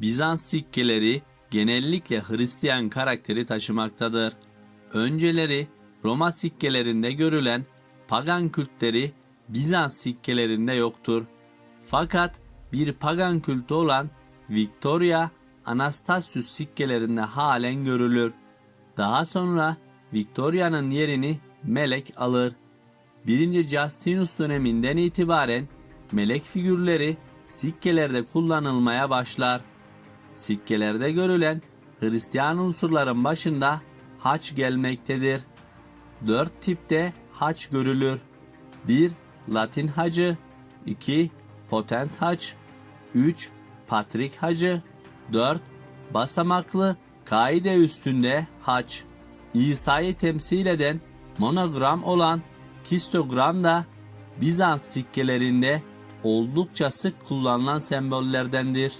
Bizans sikkeleri genellikle Hristiyan karakteri taşımaktadır. Önceleri Roma sikkelerinde görülen pagan kültleri Bizans sikkelerinde yoktur. Fakat bir pagan kültü olan Victoria Anastasius sikkelerinde halen görülür. Daha sonra Victoria'nın yerini melek alır. 1. Justinus döneminden itibaren melek figürleri sikkelerde kullanılmaya başlar. Sikkelerde görülen Hristiyan unsurların başında haç gelmektedir. Dört tipte haç görülür. 1. Latin hacı 2. Potent haç 3. Patrik hacı 4. Basamaklı kaide üstünde haç. İsa'yı temsil eden monogram olan kistogram da Bizans sikkelerinde oldukça sık kullanılan sembollerdendir.